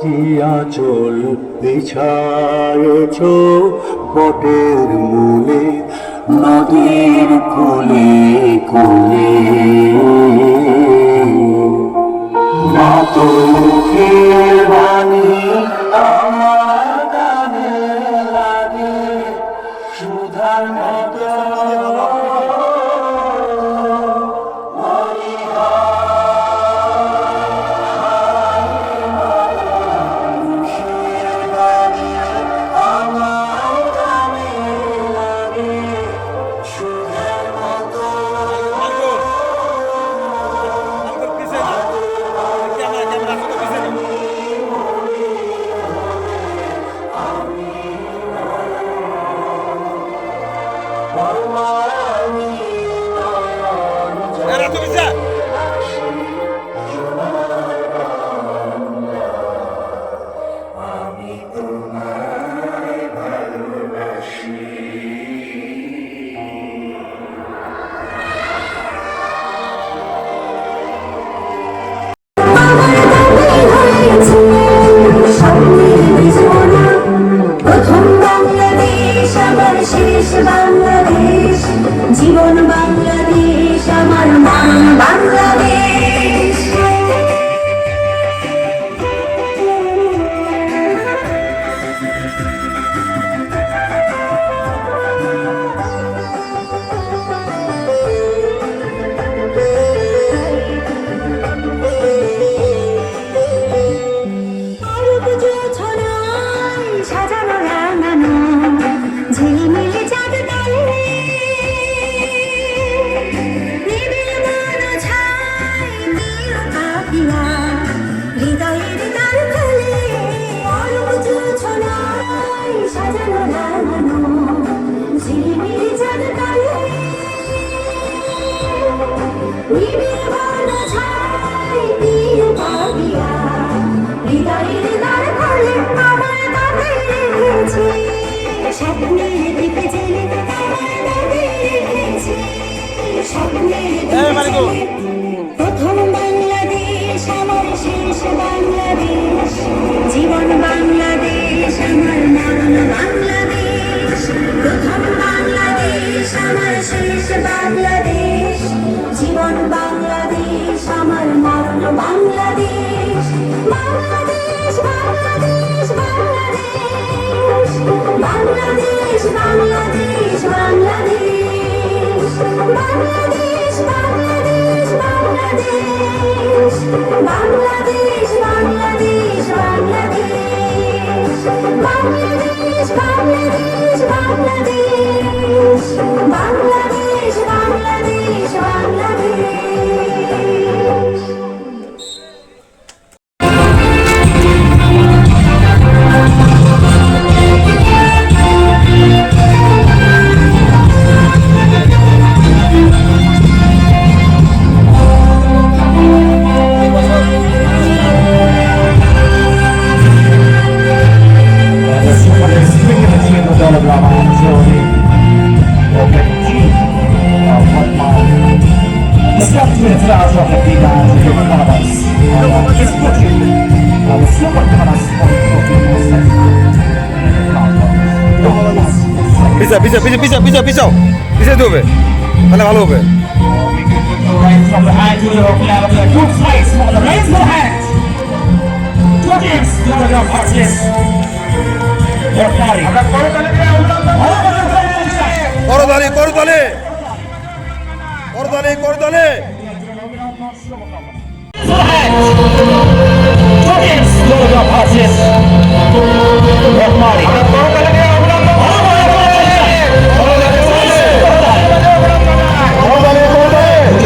কি আচল বিছায়েছ বটের মূলে নদীর কোলে কোলে। মাতো মুখের বাণী আমার Parmağı পিসা পিসা পিসা পিসা পিসা পিছাও পিছাইতে হবে তাহলে ভালো হবে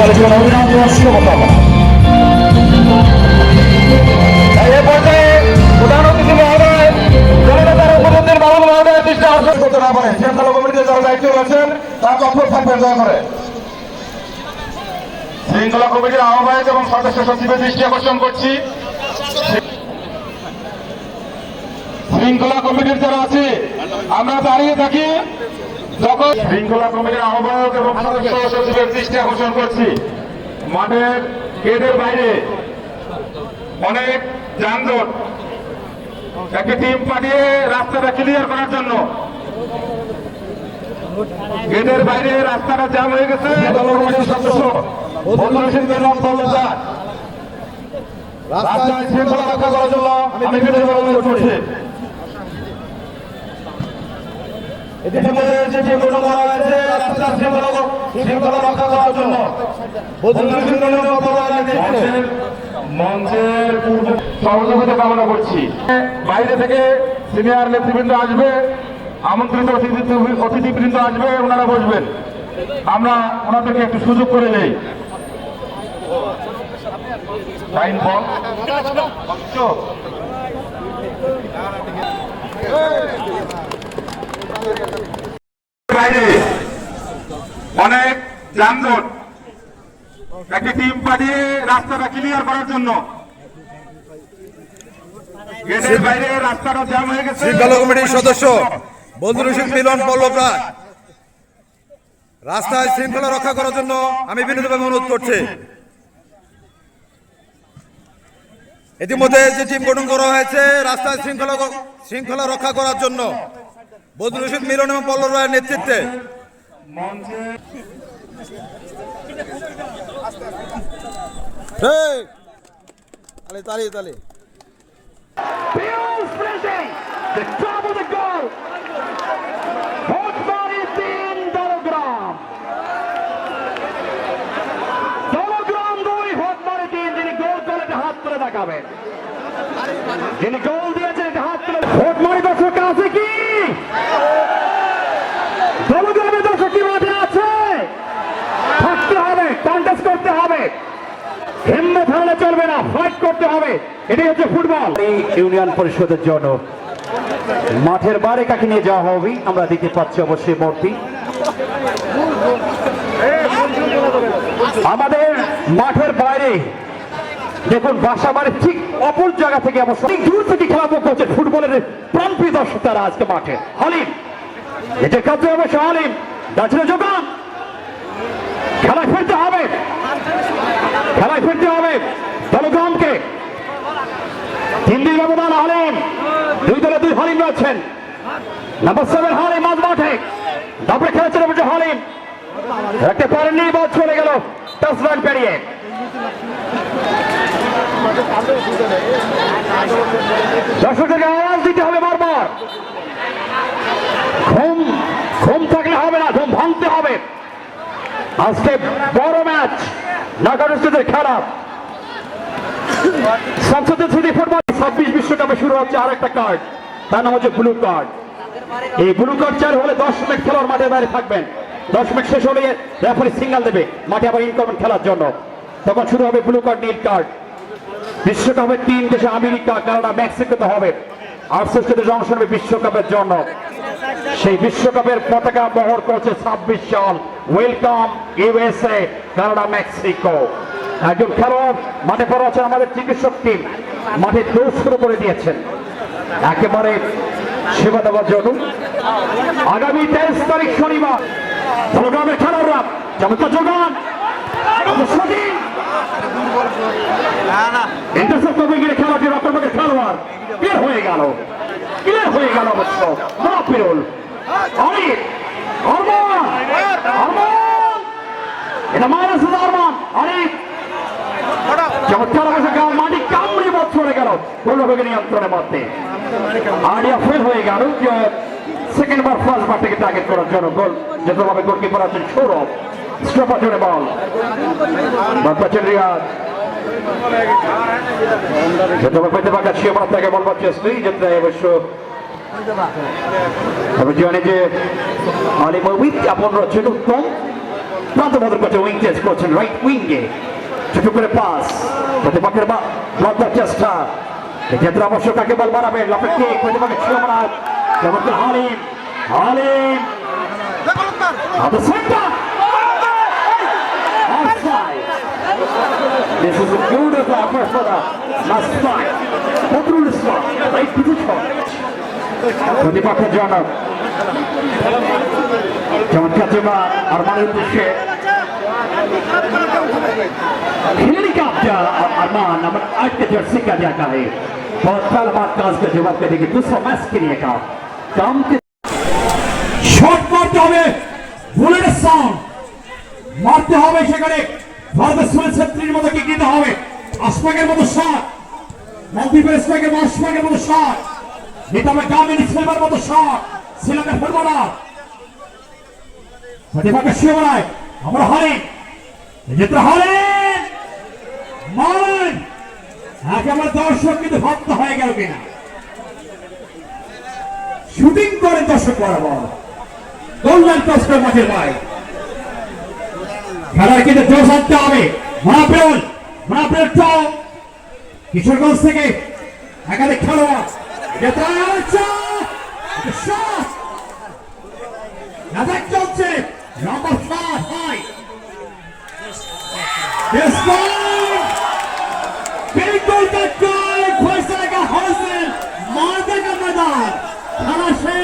yes. Your body. জনগণ অভিনন্দন শুভকামনা এ করতে না পারে শৃঙ্খলা কমিটিতে যারা দায়িত্ব রয়েছেন তারা তৎপর থাকবেন করে শৃঙ্খলা কমিটির আহ্বায়ক এবং সদস্য সচিবের দৃষ্টি আকর্ষণ করছি শৃঙ্খলা কমিটির যারা আছে, আমরা দাঁড়িয়ে থাকি শৃঙ্খলা কমিটির আহ্বায়ক এবং সদস্য সচিবের দৃষ্টি আকর্ষণ করছি। মাঠের গেটের বাইরে অনেক যানজট। একটি টিম পাঠিয়ে রাস্তাটা ক্লিয়ার করার জন্য। গেটের বাইরে রাস্তাটা জ্যাম হয়ে গেছে। সদস্য রাস্তায় শৃঙ্খলা রক্ষা করার জন্য আমি বিনোদন অনুরোধ করছি ইতিমধ্যে যে যে গঠন করা হয়েছে রাস্তার শৃঙ্খলা শৃঙ্খলা রক্ষা করার জন্য মঞ্চের সহযোগিতা কামনা করছি বাইরে থেকে সিনিয়র নেতৃবৃন্দ আসবে আমন্ত্রিত অতিথি অতিথিবৃন্দ আসবে ওনারা বসবেন। আমরা ওনাদেরকে একটু সুযোগ করে নেই। টাইম অনেক যানজট একটি টিম পাঠিয়ে রাস্তাটা ক্লিয়ার করার জন্য। গেটের বাইরে রাস্তাটা জ্যাম হয়ে গেছে। শৃঙ্খলা কমিটির সদস্য বন্ধুর রশিদ মিলন পল্লব রায়। রাস্তায় শৃঙ্খলা রক্ষা করার জন্য আমি বিনোদভাবে অনুরোধ করছি। ইতিমধ্যে যে টিম গঠন করা হয়েছে রাস্তায় শৃঙ্খলা শৃঙ্খলা রক্ষা করার জন্য বন্ধুর রশিদ মিলন এবং পল্লব রায়ের নেতৃত্বে। তালি তালি তালি। Pius Blessing, the top of the goal. Bhotbari তিন দলগ্রাম দলগ্রাম দুই ভোটবাড়ি তিন যিনি গোল করেন হাত তুলে দেখাবেন। যিনি গোল দিয়েছেন এটা হাত তুলে ভোটবাড়ি দর্শক আছে কি দলগ্রামের দর্শক কি মাঠে আছে থাকতে হবে কন্টেস্ট করতে হবে হিম্মত হারলে চলবে না ফাইট করতে হবে। এটাই হচ্ছে ফুটবল। ইউনিয়ন পরিষদের জন্য মাঠের বাইরে কাকে নিয়ে যাওয়া হবে, আমরা দেখতে পাচ্ছি অবশ্যই মূর্তি। আমাদের মাঠের বাইরে, দেখুন বাসা বাড়ির ঠিক অপর জায়গা থেকে অবশ্য অনেক দূর থেকে খেলা করছে ফুটবলের প্রাণপ্রিয় দর্শক তারা আজকে মাঠে। হালিম এটা কাছে অবশ্য হালিম, দাঁড়িয়ে যোগান। খেলায় ফিরতে হবে। খেলায় ফিরতে হবে। দলগ্রামকে তিন দিন ব্যবধান হালিম দুই দলে দুই হালিম রয়েছেন। নাম্বার সেভেন হালিম মাঝ মাঠে তারপরে খেলেছেন অবশ্য হালিম রাখতে পারেননি বল চলে গেল। টাচ লাইন পেরিয়ে। দর্শকদেরকে আওয়াজ দিতে হবে বারবার। ঘুম ঘুম থাকলে হবে না, ঘুম ভাঙতে হবে। আজকে বড় ম্যাচ। নাগারুস্তিদের খেলা। সংসদের স্মৃতি ফুটবল ছাব্বিশ বিশ্বকাপে শুরু হচ্ছে আরেকটা কার্ড তার নাম হচ্ছে ব্লু কার্ড এই ব্লু কার্ড চালু হলে দশ মিনিট খেলোয়াড় মাঠে বাইরে থাকবেন। দশ মিনিট শেষ হলে রেফারি সিঙ্গেল দেবে, মাঠে আবার ইন খেলার জন্য। তখন শুরু হবে ব্লু কার্ড নীল কার্ড বিশ্বকাপের তিন দেশে আমেরিকা, কানাডা, মেক্সিকোতে হবে। আটষট্টি দেশে অংশ নেবে বিশ্বকাপের জন্য। সেই বিশ্বকাপের পতাকা বহর করছে ছাব্বিশ সাল। Welcome USA Canada, Mexico. একজন খেলোয়াড়, মাঠে পড়া আছেন আমাদের চিকিৎসক টিম। মাঠে দৌড় শুরু করে দিয়েছেন। একেবারে সেবা দেওয়ার জন্য। আগামী তেইশ তারিখ শনিবার প্রোগ্রামের খেলোয়াড়রা যোগান। অবশ্যই ইন্টারসেপ্ট করবে গিয়ে খেলোয়াড়। হয়ে গেল। হয়ে গেল অবশ্য। এটা চমৎকার অবশ্য গেল মাটি কামড়ে বধ চলে গেল। গোলভোগের নিয়ন্ত্রণের মধ্যে আইডিয়া ফেল হয়ে গেল। সেকেন্ড বার ফার্স্ট বার থেকে টার্গেট করার জন্য গোল যতভাবে গোলকিপার আছেন, সৌরভ। প্রান্ত বদল করছে উইং চেঞ্জ ছোট করে পাস প্রতিপক্ষের লজ্জার চেষ্টা এক্ষেত্রে অবশ্য কাকে বল বাড়াবে লপেট কিক প্রতিপক্ষের শিবরাত চমৎকার Halim Halim the center! Offside! This is a beautiful effort for the last fight. Badrul Islam, right position. প্রতিপক্ষের জন্য চমৎকার জমা আরমানের উদ্দেশ্যে खिलने का क्या अरमान नंबर आठ के जर्सी का जाता है बहुत पहला बात काज का जवाब करेंगे दूसरा मैच के लिए का काम के শট মারতে হবে বুলেটের সাউন্ড মারতে হবে সেখানে ভারতের সুনীল ছেত্রীর মতো কি দিতে হবে আশফাকের মতো শট মলদ্বীপের স্ট্রাইকের আশফাকের মতো শট দিতে হবে কামিনী সিলভার মতো শট শ্রীলঙ্কার ফুটবলার প্রতিভাকে শুয়ে বেড়ায় আমরা হারেন যেতে মারেন একেবারে দর্শক কিন্তু ভক্ত হয়ে গেল কিনা? শুটিং করে দর্শক বরাবর। গোল্ডেন কষ্ট খেলার কিন্তু আনতে হবে। কিশোরগঞ্জ থেকে একাধিক খেলোয়াড়। খেলা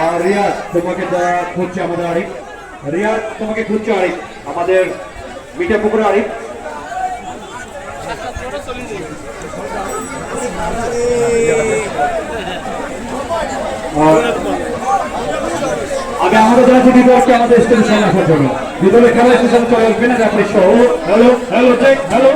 আর রিয়াজ তোমাকে খুঁজছে আমাদের আরিফ। রিয়াজ তোমাকে খুঁজছে আরিফ। আমাদের মিঠা পুকুরে আরিফ। আর আমি আমাদের যদি বলছি আমাদের স্টেশনে আসার জন্য বিদলের খেলা স্টেশন চলে আসবে না আপনি সহ হ্যালো হ্যালো হ্যালো